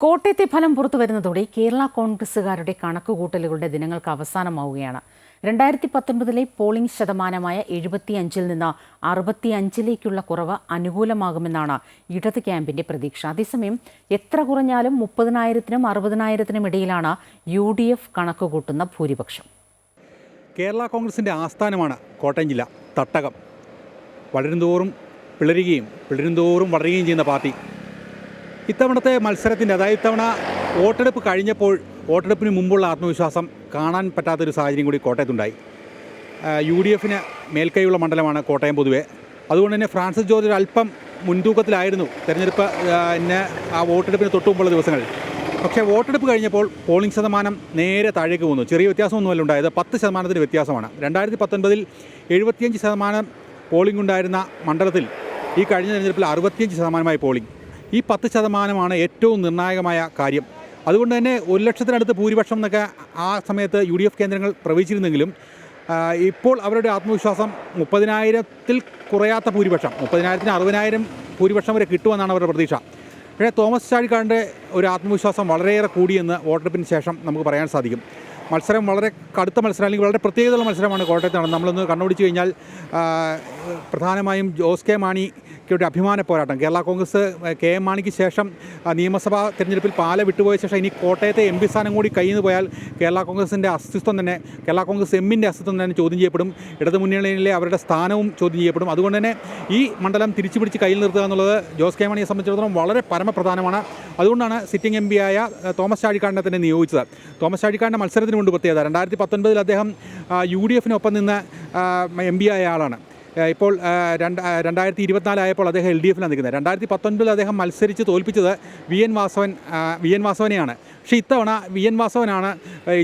കോട്ടയത്തെ ഫലം പുറത്തു വരുന്നതോടെ കേരള കോൺഗ്രസുകാരുടെ കണക്കുകൂട്ടലുകളുടെ ദിനങ്ങൾക്ക് അവസാനമാവുകയാണ്. രണ്ടായിരത്തി പത്തൊൻപതിലെ പോളിംഗ് ശതമാനമായ എഴുപത്തിയഞ്ചിൽ നിന്ന് അറുപത്തിയഞ്ചിലേക്കുള്ള കുറവ് അനുകൂലമാകുമെന്നാണ് ഇടത് ക്യാമ്പിന്റെ പ്രതീക്ഷ. അതേസമയം എത്ര കുറഞ്ഞാലും മുപ്പതിനായിരത്തിനും അറുപതിനായിരത്തിനും ഇടയിലാണ് യു ഡി എഫ് കണക്കുകൂട്ടുന്ന ഭൂരിപക്ഷം. കേരള കോൺഗ്രസിന്റെ ആസ്ഥാനമാണ് കോട്ടയം ജില്ല. തട്ടകം. വളരുന്തോറും പിളരുകയും പിളരുന്തോറും വളരുകയും ചെയ്യുന്ന പാർട്ടി. ഇത്തവണത്തെ മത്സരത്തിന്റെ അതായത് ഇത്തവണ വോട്ടെടുപ്പ് കഴിഞ്ഞപ്പോൾ വോട്ടെടുപ്പിന് മുമ്പുള്ള ആത്മവിശ്വാസം കാണാൻ പറ്റാത്തൊരു സാഹചര്യം കൂടി കോട്ടയത്തുണ്ടായി. യു ഡി എഫിന് മേൽക്കൈയുള്ള മണ്ഡലമാണ് കോട്ടയം പൊതുവെ. അതുകൊണ്ട് തന്നെ ഫ്രാൻസിസ് ജോർജ് അല്പം മുൻതൂക്കത്തിലായിരുന്നു തെരഞ്ഞെടുപ്പ് എന്നെ ആ വോട്ടെടുപ്പിന് തൊട്ടു മുമ്പുള്ള ദിവസങ്ങളിൽ പക്ഷേ വോട്ടെടുപ്പ് കഴിഞ്ഞപ്പോൾ പോളിംഗ് ശതമാനം നേരെ താഴേക്ക് പോകുന്നു. ചെറിയ വ്യത്യാസമൊന്നുമല്ല ഉണ്ടായത്. പത്ത് ശതമാനത്തിന് വ്യത്യാസമാണ്. രണ്ടായിരത്തി പത്തൊൻപതിൽ എഴുപത്തിയഞ്ച് ശതമാനം പോളിംഗ് ഉണ്ടായിരുന്ന മണ്ഡലത്തിൽ ഈ കഴിഞ്ഞ തെരഞ്ഞെടുപ്പിൽ അറുപത്തിയഞ്ച് ശതമാനമായി പോളിംഗ്. ഈ പത്ത് ശതമാനമാണ് ഏറ്റവും നിർണായകമായ കാര്യം. അതുകൊണ്ട് തന്നെ ഒരു ലക്ഷത്തിനടുത്ത് ഭൂരിപക്ഷം എന്നൊക്കെ ആ സമയത്ത് യു ഡി എഫ് കേന്ദ്രങ്ങൾ പ്രവചിച്ചിരുന്നെങ്കിലും ഇപ്പോൾ അവരുടെ ആത്മവിശ്വാസം മുപ്പതിനായിരത്തിൽ കുറയാത്ത ഭൂരിപക്ഷം മുപ്പതിനായിരത്തിന് അറുപതിനായിരം ഭൂരിപക്ഷം വരെ കിട്ടുമെന്നാണ് അവരുടെ പ്രതീക്ഷ. പക്ഷേ തോമസ് ചാഴിക്കാടിന്റെ ഒരു ആത്മവിശ്വാസം വളരെയേറെ കൂടിയെന്ന് വോട്ടെടുപ്പിന് ശേഷം നമുക്ക് പറയാൻ സാധിക്കും. മത്സരം വളരെ കടുത്ത മത്സരം അല്ലെങ്കിൽ വളരെ പ്രത്യേകതയുള്ള മത്സരമാണ് കോട്ടയത്ത് നടന്നത്. നമ്മളൊന്ന് കണ്ണോടിച്ച് കഴിഞ്ഞാൽ പ്രധാനമായും ജോസ് കെ മാണിക്ക് ഒരു അഭിമാന പോരാട്ടം. കേരള കോൺഗ്രസ് കെ എം മാണിക്ക് ശേഷം നിയമസഭാ തെരഞ്ഞെടുപ്പിൽ പാല വിട്ടുപോയ ശേഷം ഇനി കോട്ടയത്തെ എം പി സ്ഥാനം കൂടി കയ്യിൽ നിന്ന് പോയാൽ കേരള കോൺഗ്രസിന്റെ അസ്തിത്വം തന്നെ കേരള കോൺഗ്രസ് എമ്മിന്റെ അസ്തിത്വം തന്നെ ചോദ്യം ചെയ്യപ്പെടും. ഇടതു മുന്നണിയിലെ അവരുടെ സ്ഥാനവും ചോദ്യം ചെയ്യപ്പെടും. അതുകൊണ്ട് തന്നെ ഈ മണ്ഡലം തിരിച്ചു പിടിച്ച് കയ്യിൽ നിർത്തുക എന്നുള്ളത് ജോസ് കെ മാണിയെ സംബന്ധിച്ചിടത്തോളം വളരെ പരമപ്രധാനമാണ്. അതുകൊണ്ടാണ് സിറ്റിംഗ് എം പിയായ തോമസ് ചാഴിക്കാടിനെ തന്നെ നിയോഗിച്ചത്. തോമസ് ചാഴിക്കാടിന്റെ മത്സരത്തിന് കൊണ്ട് പ്രത്യേകത. രണ്ടായിരത്തി പത്തൊൻപതിൽ അദ്ദേഹം യു ഡി എഫിനൊപ്പം നിന്ന് എം പി ആയ ആളാണ്. ഇപ്പോൾ രണ്ട് രണ്ടായിരത്തി ഇരുപത്തിനാലായപ്പോൾ അദ്ദേഹം എൽ ഡി എഫിലാണ് നിൽക്കുന്നത് രണ്ടായിരത്തി പത്തൊൻപതിൽ അദ്ദേഹം മത്സരിച്ച് തോൽപ്പിച്ചത് V N Vasavan V N വാസവനെയാണ്. പക്ഷേ ഇത്തവണ വി എൻ വാസവനാണ്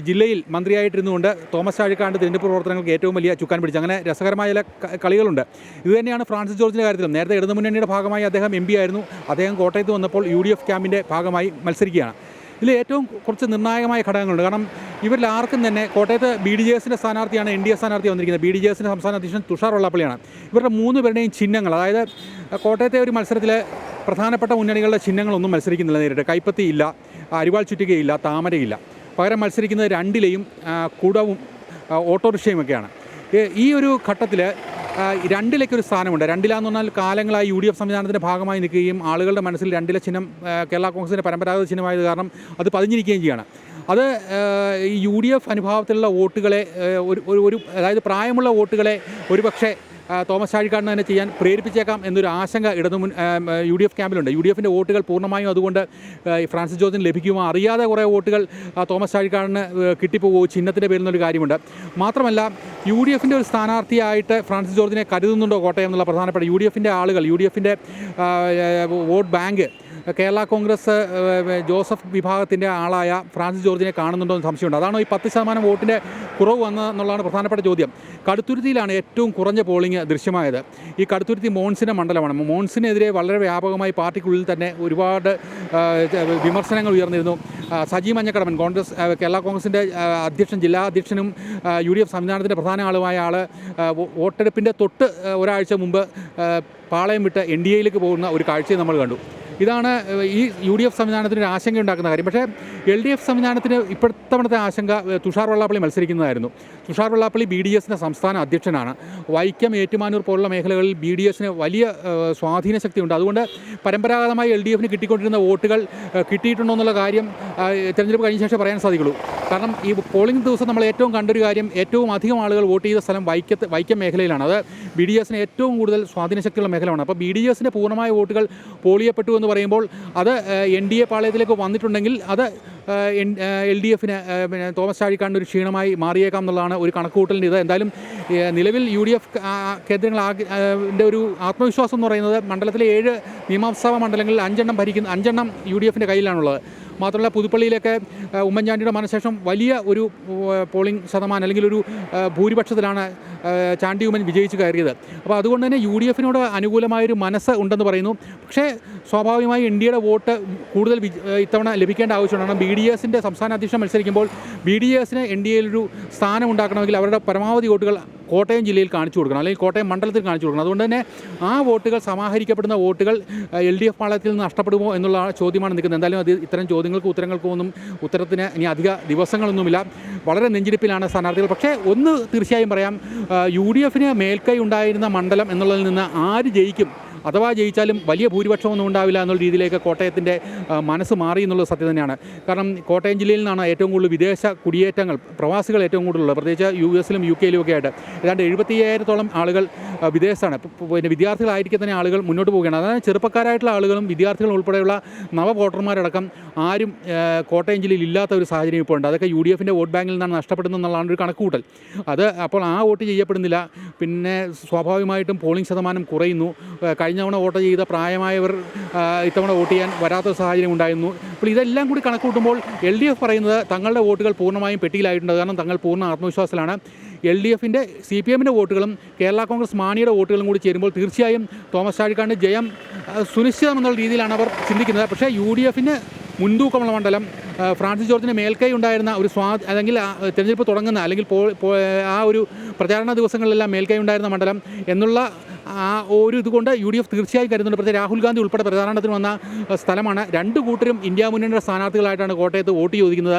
ജില്ലയിൽ മന്ത്രിയായിട്ടിരുന്നുകൊണ്ട് തോമസ് ചാഴിക്കാണ്ട് തിരഞ്ഞെടുപ്പ് പ്രവർത്തനങ്ങൾക്ക് ഏറ്റവും വലിയ ചുക്കാൻ പിടിച്ചത്. അങ്ങനെ രസകരമായ ചില കളികളുണ്ട്. ഇതുതന്നെയാണ് ഫ്രാൻസിസ് ജോർജിന്റെ കാര്യത്തിലും. നേരത്തെ ഇടതുമുന്നണിയുടെ ഭാഗമായി അദ്ദേഹം എം ആയിരുന്നു. അദ്ദേഹം കോട്ടയത്ത് വന്നപ്പോൾ യു ഡി എഫ് ക്യാമ്പിന്റെ ഭാഗമായി മത്സരിക്കുകയാണ്. ഇതിൽ ഏറ്റവും കുറച്ച് നിർണായകമായ ഘടകങ്ങളുണ്ട്. കാരണം ഇവരിൽ ആർക്കും തന്നെ കോട്ടയത്ത് ബി ഡി ജെ എസിന്റെ സ്ഥാനാർത്ഥിയാണ് എൻ ഡി എ സ്ഥാനാർത്ഥി വന്നിരിക്കുന്നത്. ബി ഡി ജെ എസിന്റെ സംസ്ഥാന അധ്യക്ഷൻ തുഷാർ വെള്ളാപ്പള്ളിയാണ്. ഇവരുടെ മൂന്ന് പേരുടെയും ചിഹ്നങ്ങൾ അതായത് കോട്ടയത്തെ ഒരു മത്സരത്തിൽ പ്രധാനപ്പെട്ട മുന്നണികളുടെ ചിഹ്നങ്ങളൊന്നും മത്സരിക്കുന്നില്ല നേരിട്ട്. കൈപ്പത്തി ഇല്ല അരിവാൾ ചുറ്റികയില്ല താമരയില്ല. പകരം മത്സരിക്കുന്നത് രണ്ടിലെയും കൂടവും കുടവും ഓട്ടോറിക്ഷയും ഓട്ടോറിക്ഷയുമൊക്കെയാണ്. ഈ ഒരു ഘട്ടത്തിൽ രണ്ടിലേക്ക് ഒരു സ്ഥാനമുണ്ട്. രണ്ടിലാന്ന് പറഞ്ഞാൽ കാലങ്ങളായി യു ഡി എഫ് സംവിധാനത്തിന്റെ ഭാഗമായി നിൽക്കുകയും ആളുകളുടെ മനസ്സിൽ രണ്ടിലെ ചിഹ്നം കേരള കോൺഗ്രസിന്റെ പരമ്പരാഗത ചിഹ്നമായത് കാരണം അത് പതിഞ്ഞിരിക്കുകയും ചെയ്യുകയാണ് അത് ഈ യു ഡി എഫ് അനുഭാവത്തിലുള്ള വോട്ടുകളെ ഒരു ഒരു- അതായത് പ്രായമുള്ള വോട്ടുകളെ ഒരുപക്ഷെ തോമസ് ചാഴിക്കാടിന് തന്നെ ചെയ്യാൻ പ്രേരിപ്പിച്ചേക്കാം എന്നൊരു ആശങ്ക ഇടതു മുൻ യു ഡി എഫ് ക്യാമ്പിലുണ്ട്. യു ഡി എഫിന്റെ വോട്ടുകൾ പൂർണമായും അതുകൊണ്ട് ഫ്രാൻസിസ് ജോർജിന് ലഭിക്കുമോ അറിയാതെ കുറേ വോട്ടുകൾ തോമസ് ചാഴിക്കാടിന് കിട്ടിപ്പോകുമോ ചിഹ്നത്തിന്റെ പേരിൽ നിന്നൊരു കാര്യമുണ്ട്. മാത്രമല്ല യു ഡി എഫിന്റെ ഒരു സ്ഥാനാർത്ഥിയായിട്ട് ഫ്രാൻസിസ് ജോർജിനെ കരുതുന്നുണ്ടോ കോട്ടയം എന്നുള്ള പ്രധാനപ്പെട്ട യു ഡി എഫിന്റെ ആളുകൾ യു ഡി എഫിന്റെ വോട്ട് ബാങ്ക് കേരള കോൺഗ്രസ് ജോസഫ് വിഭാഗത്തിന്റെ ആളായ ഫ്രാൻസിസ് ജോർജിനെ കാണുന്നുണ്ടോ എന്ന് സംശയമുണ്ട്. അതാണോ ഈ പത്ത് ശതമാനം വോട്ടിന്റെ കുറവ് വന്നതെന്നുള്ളതാണ് പ്രധാനപ്പെട്ട ചോദ്യം. കടുത്തുരുത്തിയിലാണ് ഏറ്റവും കുറഞ്ഞ പോളിംഗ് ദൃശ്യമായത്. ഈ കടുത്തുരുത്തി മോൺസിന്റെ മണ്ഡലമാണ്. മോൺസിനെതിരെ വളരെ വ്യാപകമായി പാർട്ടിക്കുള്ളിൽ തന്നെ ഒരുപാട് വിമർശനങ്ങൾ ഉയർന്നിരുന്നു. സജി മഞ്ഞക്കടമൻ കോൺഗ്രസ് കേരള കോൺഗ്രസിന്റെ അധ്യക്ഷൻ ജില്ലാ അധ്യക്ഷനും യു ഡി എഫ് സംവിധാനത്തിന്റെ പ്രധാന ആളുമായ ആൾ വോട്ടെടുപ്പിന്റെ തൊട്ട് ഒരാഴ്ച മുമ്പ് പാളയം വിട്ട് എൻ ഡി എയിലേക്ക് പോകുന്ന ഒരു കാഴ്ചയും നമ്മൾ കണ്ടു. ഇതാണ് ഈ യു ഡി എഫ് സംവിധാനത്തിന് ഒരു ആശങ്ക ഉണ്ടാക്കുന്ന കാര്യം. പക്ഷേ എൽ ഡി എഫ് സംവിധാനത്തിന് ഇപ്പോഴത്തെ ആശങ്ക തുഷാർ വെള്ളാപ്പള്ളി മത്സരിക്കുന്നതായിരുന്നു. തുഷാർ വെള്ളാപ്പള്ളി ബി ഡി എസിന്റെ സംസ്ഥാന അധ്യക്ഷനാണ്. വൈക്കം ഏറ്റുമാനൂർ പോലുള്ള മേഖലകളിൽ ബി ഡി എസിന് വലിയ സ്വാധീന ശക്തിയുണ്ട്. അതുകൊണ്ട് പരമ്പരാഗതമായി എൽ ഡി എഫിന് കിട്ടിക്കൊണ്ടിരുന്ന വോട്ടുകൾ കിട്ടിയിട്ടുണ്ടോ എന്നുള്ള കാര്യം തെരഞ്ഞെടുപ്പ് കഴിഞ്ഞ ശേഷം പറയാൻ സാധിക്കുള്ളൂ. കാരണം ഈ പോളിംഗ് ദിവസം നമ്മൾ ഏറ്റവും കണ്ടൊരു കാര്യം ഏറ്റവും അധികം ആളുകൾ വോട്ട് ചെയ്ത സ്ഥലം വൈക്കത്ത് വൈക്കം മേഖലയിലാണ്. അത് ബി ഡി എസിന് ഏറ്റവും കൂടുതൽ സ്വാധീന ശക്തിയുള്ള മേഖലയാണ്. അപ്പോൾ ബി ഡി എസിന്റെ പൂർണമായ വോട്ടുകൾ പോൾ ചെയ്യപ്പെട്ടു എന്ന് പറയുമ്പോൾ അത് എൻ ഡി എ പാളയത്തിലേക്ക് വന്നിട്ടുണ്ടെങ്കിൽ അത് എൽ ഡി എഫിന് പിന്നെ തോമസ് ചാഴിക്കാടിന്റെ ഒരു ക്ഷീണമായി മാറിയേക്കാം എന്നുള്ളതാണ് ഒരു കണക്കുകൂട്ടലിന്റെ ഇത്. എന്തായാലും നിലവിൽ യു ഡി എഫ് കേന്ദ്രങ്ങൾ ആകെ ഒരു ആത്മവിശ്വാസം എന്ന് പറയുന്നത് മണ്ഡലത്തിലെ ഏഴ് നിയമസഭാ മണ്ഡലങ്ങളിൽ അഞ്ചെണ്ണം ഭരിക്കുന്ന അഞ്ചെണ്ണം യു ഡി എഫിന്റെ കയ്യിലാണുള്ളത്. മാത്രമല്ല പുതുപ്പള്ളിയിലൊക്കെ ഉമ്മൻചാണ്ടിയുടെ മരണശേഷം വലിയ ഒരു പോളിംഗ് ശതമാനം അല്ലെങ്കിൽ ഒരു ഭൂരിപക്ഷത്തിലാണ് ചാണ്ടി ഉമ്മൻ വിജയിച്ച് കയറിയത്. അപ്പോൾ അതുകൊണ്ട് തന്നെ യു ഡി എഫിനോട് അനുകൂലമായൊരു മനസ്സ് ഉണ്ടെന്ന് പറയുന്നു. പക്ഷേ സ്വാഭാവികമായി ഇന്ത്യയുടെ വോട്ട് കൂടുതൽ ഇത്തവണ ലഭിക്കേണ്ട ആവശ്യമാണ് ബി ഡി എസിന്റെ സംസ്ഥാന അധ്യക്ഷൻ മത്സരിക്കുമ്പോൾ ബി ഡി എസിന് എൻ ഡി എയിലൊരു സ്ഥാനം ഉണ്ടാക്കണമെങ്കിൽ അവരുടെ പരമാവധി വോട്ടുകൾ കോട്ടയം ജില്ലയിൽ കാണിച്ചു കൊടുക്കണം അല്ലെങ്കിൽ കോട്ടയം മണ്ഡലത്തിൽ കാണിച്ചു കൊടുക്കണം. അതുകൊണ്ട് തന്നെ ആ വോട്ടുകൾ സമാഹരിക്കപ്പെടുന്ന വോട്ടുകൾ എൽ ഡി എഫ് പാളയത്തിൽ നിന്ന് നഷ്ടപ്പെടുമോ എന്നുള്ള ചോദ്യമാണ് നിൽക്കുന്നത്. എന്തായാലും അത് ഇത്തരം ചോദ്യങ്ങൾക്ക് ഉത്തരങ്ങൾക്കും ഒന്നും ഉത്തരത്തിന് ഇനി അധിക ദിവസങ്ങളൊന്നുമില്ല. വളരെ നെഞ്ചിടിപ്പിലാണ് സ്ഥാനാർത്ഥികൾ. പക്ഷേ ഒന്ന് തീർച്ചയായും പറയാം യു ഡി എഫിന് മേൽക്കൈ ഉണ്ടായിരുന്ന മണ്ഡലം എന്നുള്ളതിൽ നിന്ന് ആര് ജയിക്കും? അഥവാ ജയിച്ചാലും വലിയ ഭൂരിപക്ഷമൊന്നും ഉണ്ടാവില്ല എന്നുള്ള രീതിയിലേക്ക് കോട്ടയത്തിന്റെ മനസ്സ് മാറി എന്നുള്ളത് സത്യം തന്നെയാണ്. കാരണം കോട്ടയം ജില്ലയിൽ നിന്നാണ് ഏറ്റവും കൂടുതൽ വിദേശ കുടിയേറ്റങ്ങൾ പ്രവാസികൾ ഏറ്റവും കൂടുതലുള്ളത്. പ്രത്യേകിച്ച് യു എസിലും യു കെയിലും ഒക്കെ ആയിട്ട്. ഏതാണ്ട് എഴുപത്തി അയ്യായിരത്തോളം ആളുകൾ വിദേശത്താണ്. പിന്നെ വിദ്യാർത്ഥികളായിരിക്കെ തന്നെ ആളുകൾ മുന്നോട്ട് പോവുകയാണ്. അതായത് ചെറുപ്പക്കാരായിട്ടുള്ള ആളുകളും വിദ്യാർത്ഥികളും ഉൾപ്പെടെയുള്ള നവ വോട്ടർമാരടക്കം ആരും കോട്ടയം ജില്ലയിൽ ഇല്ലാത്ത ഒരു സാഹചര്യം ഇപ്പോൾ ഉണ്ട് അതൊക്കെ യു ഡി എഫിന്റെ വോട്ട് ബാങ്കിൽ നിന്നാണ് നഷ്ടപ്പെടുന്നത് എന്നുള്ളതാണ് ഒരു കണക്കുകൂട്ടൽ. അത് അപ്പോൾ ആ വോട്ട് ചെയ്യപ്പെടുന്നില്ല. പിന്നെ സ്വാഭാവികമായിട്ടും പോളിംഗ് ശതമാനം കുറയുന്നു. കഴിഞ്ഞ തവണ വോട്ട് ചെയ്ത പ്രായമായവർ ഇത്തവണ വോട്ട് ചെയ്യാൻ വരാത്ത സാഹചര്യം ഉണ്ടായിരുന്നു. അപ്പോൾ ഇതെല്ലാം കൂടി കണക്കൂട്ടുമ്പോൾ എൽ ഡി എഫ് പറയുന്നത് തങ്ങളുടെ വോട്ടുകൾ പൂർണമായും പെട്ടിയിലായിട്ടുണ്ട്. കാരണം തങ്ങൾ പൂർണ ആത്മവിശ്വാസത്തിലാണ്. എൽ ഡി എഫിന്റെ സി പി എമ്മിന്റെ വോട്ടുകളും കേരള കോൺഗ്രസ് മാണിയുടെ വോട്ടുകളും കൂടി ചേരുമ്പോൾ തീർച്ചയായും തോമസ് ചാഴിക്കാടിന്റെ ജയം സുനിശ്ചിതമെന്നുള്ള രീതിയിലാണ് അവർ ചിന്തിക്കുന്നത്. പക്ഷേ യു ഡി എഫിന് മുൻതൂക്കമുള്ള മണ്ഡലം ഫ്രാൻസിസ് ജോർജിന് മേൽക്കൈ ഉണ്ടായിരുന്ന ഒരു സ്വാ അല്ലെങ്കിൽ തിരഞ്ഞെടുപ്പ് തുടങ്ങുന്ന അല്ലെങ്കിൽ ആ ഒരു പ്രചാരണ ദിവസങ്ങളിലെല്ലാം മേൽക്കൈ ഉണ്ടായിരുന്ന മണ്ഡലം എന്നുള്ള ആ ഒരു ഇതുകൊണ്ട് യു ഡി എഫ് തീർച്ചയായും കരുതുന്നുണ്ട്. പ്രത്യേക രാഹുൽ ഗാന്ധി ഉൾപ്പെടെ പ്രചാരണത്തിന് വന്ന സ്ഥലമാണ്. രണ്ട് കൂട്ടരും ഇന്ത്യ മുന്നണിയുടെ സ്ഥാനാർത്ഥികളായിട്ടാണ് കോട്ടയത്ത് വോട്ട് ചോദിക്കുന്നത്.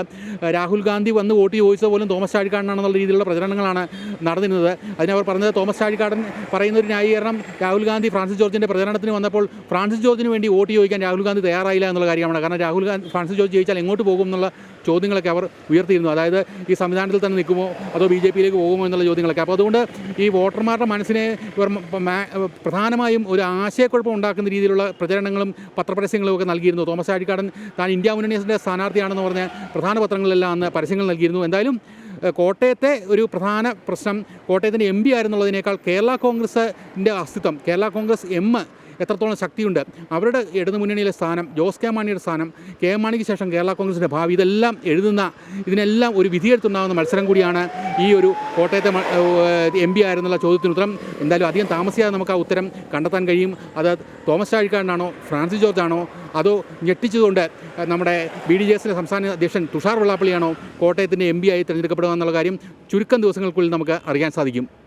രാഹുൽ ഗാന്ധി വന്ന് വോട്ട് ചോദിച്ചത് പോലും തോമസ് ചാഴിക്കാടനാണെന്നുള്ള രീതിയിലുള്ള പ്രചരണങ്ങളാണ് നടന്നിരുന്നത്. അതിനവർ പറഞ്ഞത് തോമസ് ചാഴിക്കാടൻ പറയുന്ന ഒരു ന്യായീകരണം രാഹുൽ ഗാന്ധി ഫ്രാൻസിസ് ജോർജിന്റെ പ്രചരണത്തിന് വന്നപ്പോൾ ഫ്രാൻസിസ് ജോർജിന് വേണ്ടി വോട്ട് ചോദിക്കാൻ രാഹുൽ ഗാന്ധി തയ്യാറായില്ല എന്നുള്ള കാര്യമാണ്. കാരണം രാഹുൽ ഗാന്ധി ഫ്രാൻസിസ് ജോർജ് ജയിച്ചാൽ എങ്ങോട്ട് പോകും? എന്നുള്ള ചോദ്യങ്ങളൊക്കെ അവർ ഉയർത്തിയിരുന്നു. അതായത് ഈ സംവിധാനത്തിൽ തന്നെ നിൽക്കുമോ അതോ ബി ജെ പിയിലേക്ക് പോകുമോ എന്നുള്ള ചോദ്യങ്ങളൊക്കെ. അപ്പോൾ അതുകൊണ്ട് ഈ വോട്ടർമാരുടെ മനസ്സിനെ ഇവർ പ്രധാനമായും ഒരു ആശയക്കുഴപ്പം ഉണ്ടാക്കുന്ന രീതിയിലുള്ള പ്രചരണങ്ങളും പത്രപരസ്യങ്ങളും ഒക്കെ നൽകിയിരുന്നു. തോമസ് ചാഴിക്കാടൻ താൻ ഇന്ത്യ മുന്നണിയുടെ സ്ഥാനാർത്ഥിയാണെന്ന് പറഞ്ഞ പ്രധാന പത്രങ്ങളിലെല്ലാം അന്ന് പരസ്യങ്ങൾ നൽകിയിരുന്നു. എന്തായാലും കോട്ടയത്തെ ഒരു പ്രധാന പ്രശ്നം കോട്ടയത്തിന്റെ എം പി ആയിരുന്നുള്ളതിനേക്കാൾ കേരള കോൺഗ്രസിന്റെ അസ്തിത്വം കേരള കോൺഗ്രസ് എം എത്രത്തോളം ശക്തിയുണ്ട്? അവരുടെ ഇടതു മുന്നണിയിലെ സ്ഥാനം ജോസ് കെ മാണിയുടെ സ്ഥാനം കെ മാണിക്ക് ശേഷം കേരള കോൺഗ്രസിന്റെ ഭാവി ഇതെല്ലാം എഴുതുന്ന ഇതിനെല്ലാം ഒരു വിധിയെടുത്തുണ്ടാകുന്ന മത്സരം കൂടിയാണ് ഈ ഒരു കോട്ടയത്തെ എം പി ആയിരുന്നുള്ള ചോദ്യത്തിന് ഉത്തരം. എന്തായാലും അധികം താമസിയാതെ നമുക്ക് ആ ഉത്തരം കണ്ടെത്താൻ കഴിയും. അത് തോമസ് ചാഴിക്കാരനാണോ ഫ്രാൻസിസ് ജോർജ് ആണോ അതോ ഞെട്ടിച്ചുകൊണ്ട് നമ്മുടെ ബി ഡി ജെ എസിന്റെ സംസ്ഥാന അധ്യക്ഷൻ തുഷാർ വെള്ളാപ്പള്ളിയാണോ കോട്ടയത്തിന്റെ എം പി ആയി തിരഞ്ഞെടുക്കപ്പെടുക എന്നുള്ള കാര്യം ചുരുക്കം ദിവസങ്ങൾക്കുള്ളിൽ നമുക്ക് അറിയാൻ സാധിക്കും.